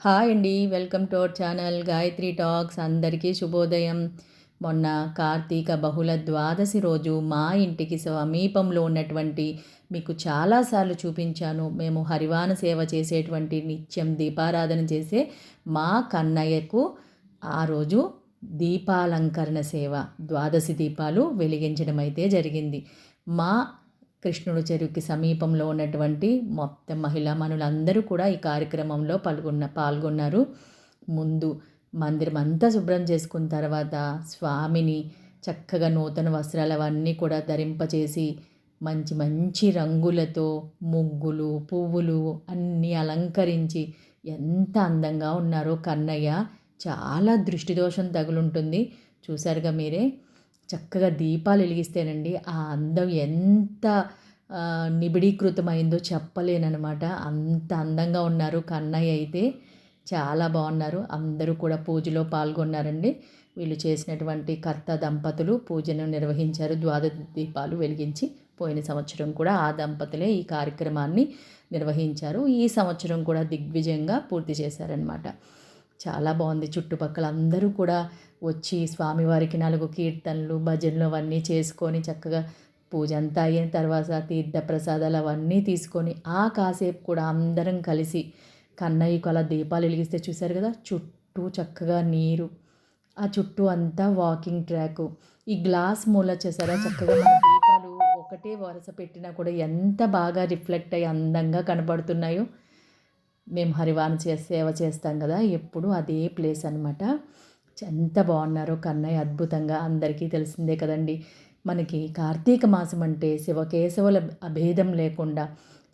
Hi అండి welcome to our channel Gayatri talks అందరికీ శుభోదయం. మొన్న కార్తీక బహుళ ద్వాదశి రోజు మా ఇంటికి సమీపంలో ఉన్నటువంటి మీకు చాలాసార్లు చూపించాను. మేము హరివాన సేవ చేసేటువంటి నిత్యం దీపారాధన చేసే మా కన్నయ్యకు ఆ రోజు దీపాలంకరణ సేవ ద్వాదశి దీపాలు వెలిగించడం అయితే జరిగింది. మా కృష్ణుడు చెరువుకి సమీపంలో ఉన్నటువంటి మొత్తం మహిళా మనులందరూ కూడా ఈ కార్యక్రమంలో పాల్గొన్న పాల్గొన్నారు. ముందు మందిరం అంతా శుభ్రం చేసుకున్న తర్వాత స్వామిని చక్కగా నూతన వస్త్రాలు అవన్నీ కూడా ధరింపచేసి మంచి మంచి రంగులతో ముగ్గులు పువ్వులు అన్నీ అలంకరించి ఎంత అందంగా ఉన్నారో కన్నయ్య. చాలా దృష్టి దోషం తగులుంటుంది. చూసారుగా మీరే? చక్కగా దీపాలు వెలిగిస్తేనండి ఆ అందం ఎంత నిబిడీకృతమైందో చెప్పలేనమాట అంత అందంగా ఉన్నారు కన్నయ్య అయితే. చాలా బాగున్నారు. అందరూ కూడా పూజలో పాల్గొన్నారండి. వీళ్ళు చేసినటువంటి కర్త దంపతులు పూజను నిర్వహించారు. ద్వాదశ దీపాలు వెలిగించి పోయిన సంవత్సరం కూడా ఆ దంపతులే ఈ కార్యక్రమాన్ని నిర్వహించారు. ఈ సంవత్సరం కూడా దిగ్విజయంగా పూర్తి చేశారనమాట చాలా బాగుంది. చుట్టుపక్కల అందరూ కూడా వచ్చి స్వామివారికి నాలుగు కీర్తనలు భజనలు అవన్నీ చేసుకొని చక్కగా పూజ అంతా అయిన తర్వాత తీర్థ ప్రసాదాలు అవన్నీ తీసుకొని ఆ కాసేపు కూడా అందరం కలిసి కన్నయ్యకు అలా దీపాలు వెలిగిస్తే చూశారు కదా? చుట్టూ చక్కగా నీరు ఆ చుట్టూ అంతా వాకింగ్ ట్రాక్. ఈ గ్లాస్ మూల చేసారా? చక్కగా మన దీపాలు ఒకటే వరుస పెట్టినా కూడా ఎంత బాగా రిఫ్లెక్ట్ అయ్యి అందంగా కనబడుతున్నాయో. మేము హరివాన్ చేసి సేవ చేస్తాం కదా ఎప్పుడు అదే ప్లేస్ అనమాట ఎంత బాగున్నారో కన్నయ్య అద్భుతంగా అందరికీ తెలిసిందే కదండి. మనకి కార్తీక మాసం అంటే శివకేశవుల అభేదం లేకుండా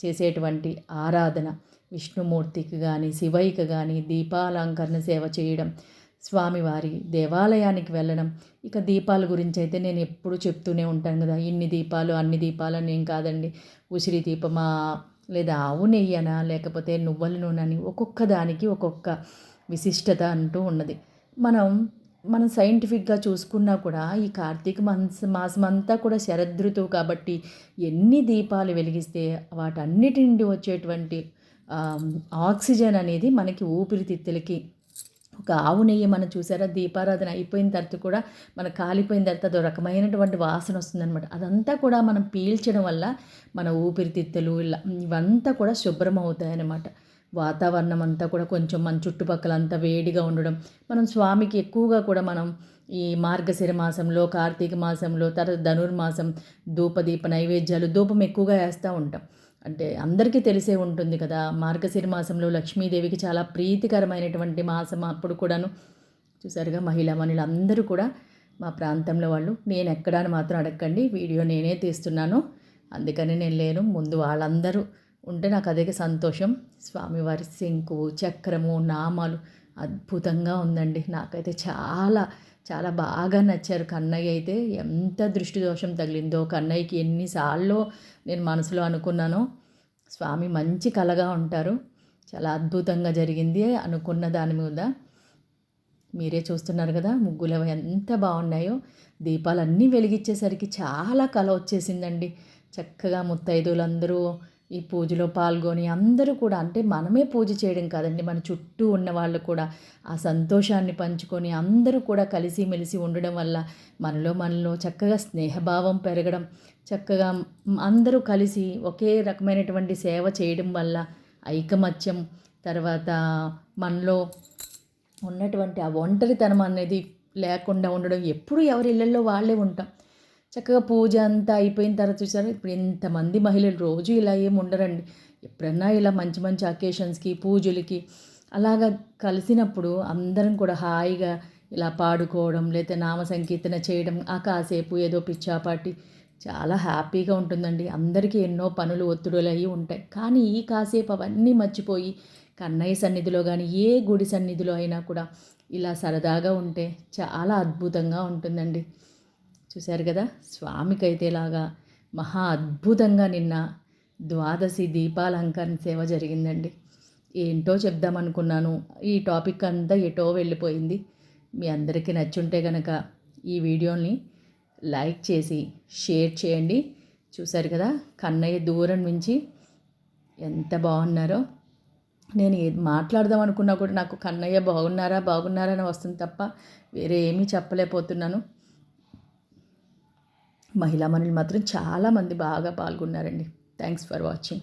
చేసేటువంటి ఆరాధన. విష్ణుమూర్తికి కానీ శివయ్యకి కానీ దీపాలంకరణ సేవ చేయడం స్వామివారి దేవాలయానికి వెళ్ళడం. ఇక దీపాల గురించి అయితే నేను ఎప్పుడు చెప్తూనే ఉంటాను కదా. ఇన్ని దీపాలు అన్ని దీపాలు అని ఏం కాదండి. ఉసిరి దీపమా లేదా ఆవు నెయ్యనా లేకపోతే నువ్వుల నూనెని ఒక్కొక్క దానికి ఒక్కొక్క విశిష్టత అంటూ ఉన్నది. మనం మనం సైంటిఫిక్గా చూసుకున్నా కూడా ఈ కార్తీక మాస మాసం అంతా కూడా శరదృతువు కాబట్టి ఎన్ని దీపాలు వెలిగిస్తే వాటన్నిటి నుండి వచ్చేటువంటి ఆక్సిజన్ అనేది మనకి ఊపిరితిత్తులకి ఒక ఆవు నెయ్యి మనం చూసారా? దీపారాధన అయిపోయిన తర్వాత కూడా మన కాలిపోయిన తర్వాత అదో రకమైనటువంటి వాసన వస్తుందన్నమాట. అదంతా కూడా మనం పీల్చడం వల్ల మన ఊపిరితిత్తులు ఇలా ఇవంతా కూడా శుభ్రం అవుతాయన్నమాట. వాతావరణం అంతా కూడా కొంచెం మన చుట్టుపక్కల అంతా వేడిగా ఉండడం మనం స్వామికి ఎక్కువగా కూడా మనం ఈ మార్గశిర మాసంలో కార్తీక మాసంలో తర్వాత ధనుర్మాసం ధూపదీప నైవేద్యాలు ధూపం ఎక్కువగా వేస్తూ ఉంటాం. అంటే అందరికీ తెలిసే ఉంటుంది కదా మార్గశిర మాసంలో లక్ష్మీదేవికి చాలా ప్రీతికరమైనటువంటి మాసం అప్పుడు కూడాను. చూసారుగా మహిళా మనులు అందరూ కూడా మా ప్రాంతంలో వాళ్ళు నేను ఎక్కడా మాత్రం అడగండి వీడియో నేనే తీస్తున్నాను అందుకని నేను లేను ముందు వాళ్ళందరూ ఉంటే నాకు అదే సంతోషం. స్వామివారి శంకు చక్రము నామాలు అద్భుతంగా ఉందండి నాకైతే చాలా చాలా బాగా నచ్చారు. కన్నయ్య అయితే ఎంత దృష్టి దోషం తగిలిందో కన్నయ్యకి ఎన్నిసార్లు నేను మనసులో అనుకున్నానో స్వామి మంచి కలగా ఉంటారు. చాలా అద్భుతంగా జరిగింది అనుకున్న దాని మీద. మీరే చూస్తున్నారు కదా ముగ్గులు ఎంత బాగున్నాయో. దీపాలన్నీ వెలిగించేసరికి చాలా కళ వచ్చేసిందండి. చక్కగా ముత్తైదులందరూ ఈ పూజలో పాల్గొని అందరూ కూడా అంటే మనమే పూజ చేయడం కాదండి మన చుట్టూ ఉన్న వాళ్ళు కూడా ఆ సంతోషాన్ని పంచుకొని అందరూ కూడా కలిసిమెలిసి ఉండడం వల్ల మనలో మనలో చక్కగా స్నేహభావం పెరగడం చక్కగా అందరూ కలిసి ఒకే రకమైనటువంటి సేవ చేయడం వల్ల ఐకమత్యం తర్వాత మనలో ఉన్నటువంటి ఆ ఒంటరితనం అనేది లేకుండా ఉండడం. ఎప్పుడు ఎవరి ఇళ్ళల్లో వాళ్ళే ఉంటాం. చక్కగా పూజ అంతా అయిపోయిన తర్వాత చూసారు? ఇప్పుడు ఎంతమంది మహిళలు రోజు ఇలా ఏమి ఉండరండి. ఎప్పుడన్నా ఇలా మంచి మంచి అకేషన్స్కి పూజలకి అలాగా కలిసినప్పుడు అందరం కూడా హాయిగా ఇలా పాడుకోవడం లేదా నామ సంకీర్తన చేయడం ఆ కాసేపు ఏదో పిచ్చాపాటి చాలా హ్యాపీగా ఉంటుందండి. అందరికీ ఎన్నో పనులు ఒత్తిడులు అయ్యి ఉంటాయి. కానీ ఈ కాసేపు అవన్నీ మర్చిపోయి కన్నయ్య సన్నిధిలో కానీ ఏ గుడి సన్నిధిలో అయినా కూడా ఇలా సరదాగా ఉంటే చాలా అద్భుతంగా ఉంటుందండి. చూశారు కదా? స్వామికైతే లాగా మహా అద్భుతంగా నిన్న ద్వాదశి దీపాలంకరణ సేవ జరిగిందండి. ఏంటో చెప్దామనుకున్నాను. ఈ టాపిక్ అంతా ఎటో వెళ్ళిపోయింది. మీ అందరికీ నచ్చుంటే కనుక ఈ వీడియోని లైక్ చేసి షేర్ చేయండి. చూశారు కదా? కన్నయ్య దూరం నుంచి ఎంత బాగున్నారో. నేను ఏది మాట్లాడదాం అనుకున్నా కూడా నాకు కన్నయ్య బాగున్నారా? బాగున్నారా? అని వస్తుంది తప్ప వేరే ఏమీ చెప్పలేకపోతున్నాను. మహిళా మనులు మాత్రం చాలామంది బాగా పాల్గొన్నారండి. Thanks for watching